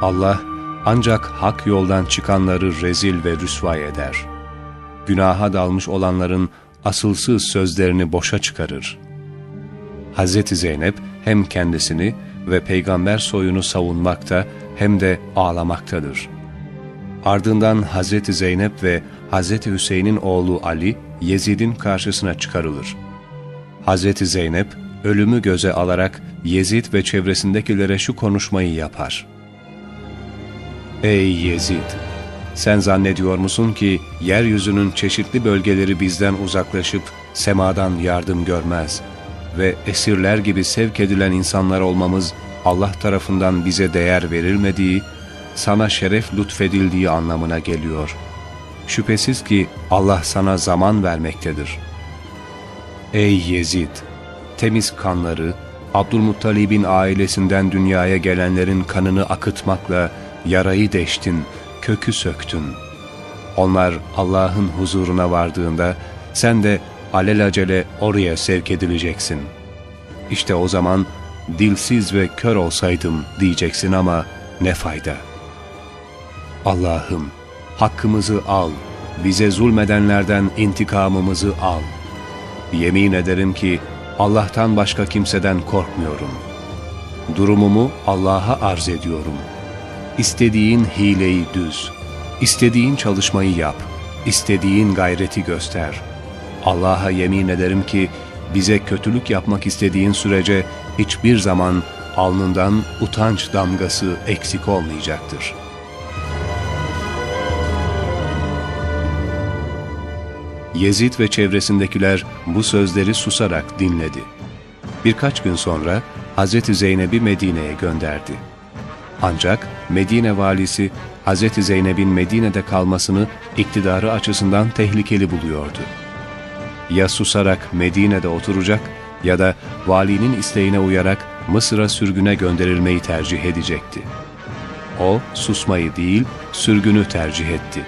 Allah ancak hak yoldan çıkanları rezil ve rüsvay eder. Günaha dalmış olanların asılsız sözlerini boşa çıkarır. Hz. Zeynep hem kendisini ve peygamber soyunu savunmakta hem de ağlamaktadır. Ardından Hz. Zeynep ve Hz. Hüseyin'in oğlu Ali Yezid'in karşısına çıkarılır. Hz. Zeynep ölümü göze alarak Yezid ve çevresindekilere şu konuşmayı yapar. Ey Yezid! Sen zannediyor musun ki yeryüzünün çeşitli bölgeleri bizden uzaklaşıp semadan yardım görmez ve esirler gibi sevk edilen insanlar olmamız Allah tarafından bize değer verilmediği, sana şeref lütfedildiği anlamına geliyor. Şüphesiz ki Allah sana zaman vermektedir. Ey Yezid! Temiz kanları, Abdülmuttalib'in ailesinden dünyaya gelenlerin kanını akıtmakla yarayı deştin, kökü söktün. Onlar Allah'ın huzuruna vardığında sen de alelacele oraya sevk edileceksin. İşte o zaman dilsiz ve kör olsaydım diyeceksin ama ne fayda. Allah'ım hakkımızı al, bize zulmedenlerden intikamımızı al. Yemin ederim ki Allah'tan başka kimseden korkmuyorum. Durumumu Allah'a arz ediyorum. İstediğin hileyi düz, istediğin çalışmayı yap, istediğin gayreti göster. Allah'a yemin ederim ki bize kötülük yapmak istediğin sürece hiçbir zaman alnından utanç damgası eksik olmayacaktır. Yezid ve çevresindekiler bu sözleri susarak dinledi. Birkaç gün sonra Hz. Zeynep'i Medine'ye gönderdi. Ancak Medine valisi Hz. Zeynep'in Medine'de kalmasını iktidarı açısından tehlikeli buluyordu. Ya susarak Medine'de oturacak ya da valinin isteğine uyarak Mısır'a sürgüne gönderilmeyi tercih edecekti. O susmayı değil sürgünü tercih etti.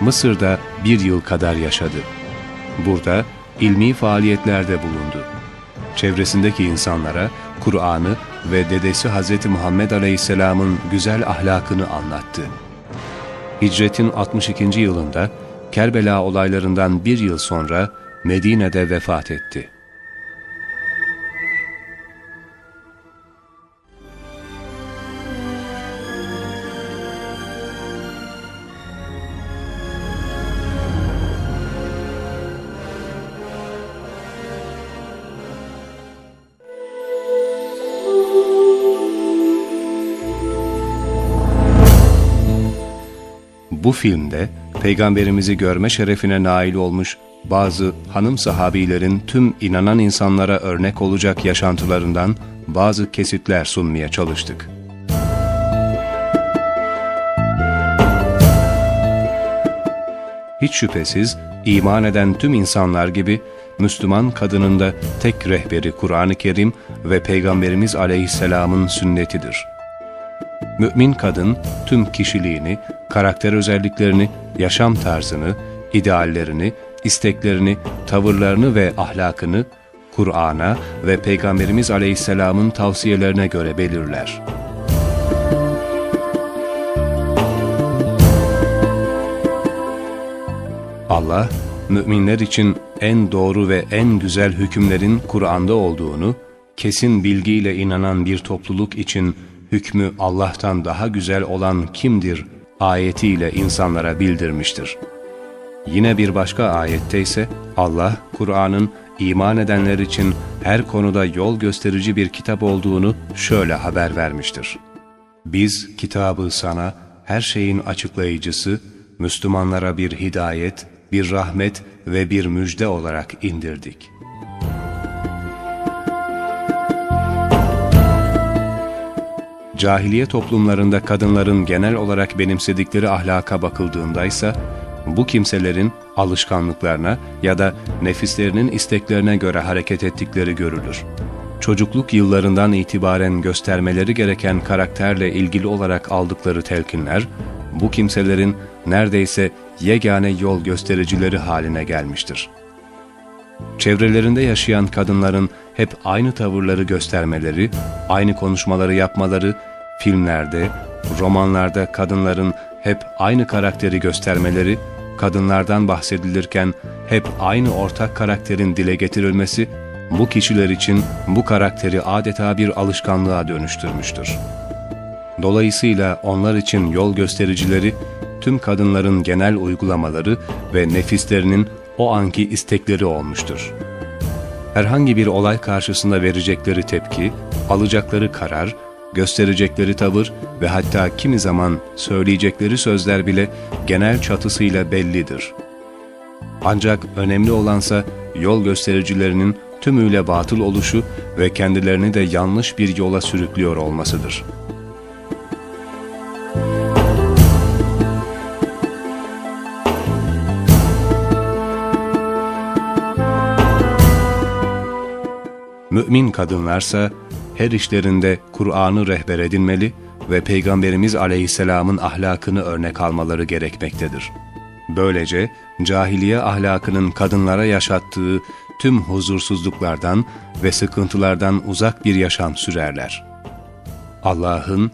Mısır'da bir yıl kadar yaşadı. Burada ilmi faaliyetlerde bulundu. Çevresindeki insanlara Kur'an'ı ve dedesi Hz. Muhammed Aleyhisselam'ın güzel ahlakını anlattı. Hicretin 62. yılında Kerbela olaylarından bir yıl sonra Medine'de vefat etti. Bu filmde peygamberimizi görme şerefine nail olmuş bazı hanım sahabilerin tüm inanan insanlara örnek olacak yaşantılarından bazı kesitler sunmaya çalıştık. Hiç şüphesiz iman eden tüm insanlar gibi Müslüman kadının da tek rehberi Kur'an-ı Kerim ve Peygamberimiz Aleyhisselam'ın sünnetidir. Mümin kadın tüm kişiliğini, karakter özelliklerini, yaşam tarzını, ideallerini, isteklerini, tavırlarını ve ahlakını Kur'an'a ve Peygamberimiz Aleyhisselam'ın tavsiyelerine göre belirler. Allah, müminler için en doğru ve en güzel hükümlerin Kur'an'da olduğunu, kesin bilgiyle inanan bir topluluk için hükmü Allah'tan daha güzel olan kimdir ayetiyle insanlara bildirmiştir. Yine bir başka ayette ise Allah, Kur'an'ın iman edenler için her konuda yol gösterici bir kitap olduğunu şöyle haber vermiştir. Biz kitabı sana her şeyin açıklayıcısı, Müslümanlara bir hidayet, bir rahmet ve bir müjde olarak indirdik. Cahiliye toplumlarında kadınların genel olarak benimsedikleri ahlaka bakıldığında ise bu kimselerin alışkanlıklarına ya da nefislerinin isteklerine göre hareket ettikleri görülür. Çocukluk yıllarından itibaren göstermeleri gereken karakterle ilgili olarak aldıkları telkinler, bu kimselerin neredeyse yegane yol göstericileri haline gelmiştir. Çevrelerinde yaşayan kadınların hep aynı tavırları göstermeleri, aynı konuşmaları yapmaları filmlerde, romanlarda kadınların hep aynı karakteri göstermeleri, kadınlardan bahsedilirken hep aynı ortak karakterin dile getirilmesi, bu kişiler için bu karakteri adeta bir alışkanlığa dönüştürmüştür. Dolayısıyla onlar için yol göstericileri, tüm kadınların genel uygulamaları ve nefislerinin o anki istekleri olmuştur. Herhangi bir olay karşısında verecekleri tepki, alacakları karar, gösterecekleri tavır ve hatta kimi zaman söyleyecekleri sözler bile genel çatısıyla bellidir. Ancak önemli olansa yol göstericilerinin tümüyle batıl oluşu ve kendilerini de yanlış bir yola sürüklüyor olmasıdır.'' Mümin kadınlarsa her işlerinde Kur'an'ı rehber edinmeli ve Peygamberimiz Aleyhisselam'ın ahlakını örnek almaları gerekmektedir. Böylece cahiliye ahlakının kadınlara yaşattığı tüm huzursuzluklardan ve sıkıntılardan uzak bir yaşam sürerler. Allah'ın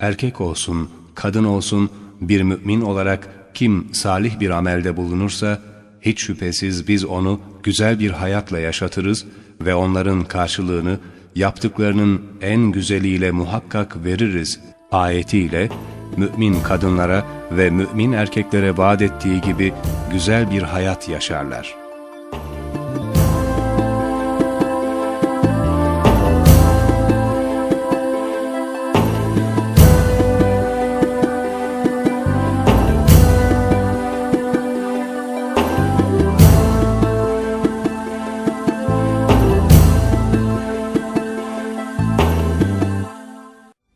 erkek olsun, kadın olsun bir mümin olarak kim salih bir amelde bulunursa hiç şüphesiz biz onu güzel bir hayatla yaşatırız ve onların karşılığını yaptıklarının en güzeliyle muhakkak veririz ayetiyle mümin kadınlara ve mümin erkeklere vaat ettiği gibi güzel bir hayat yaşarlar.''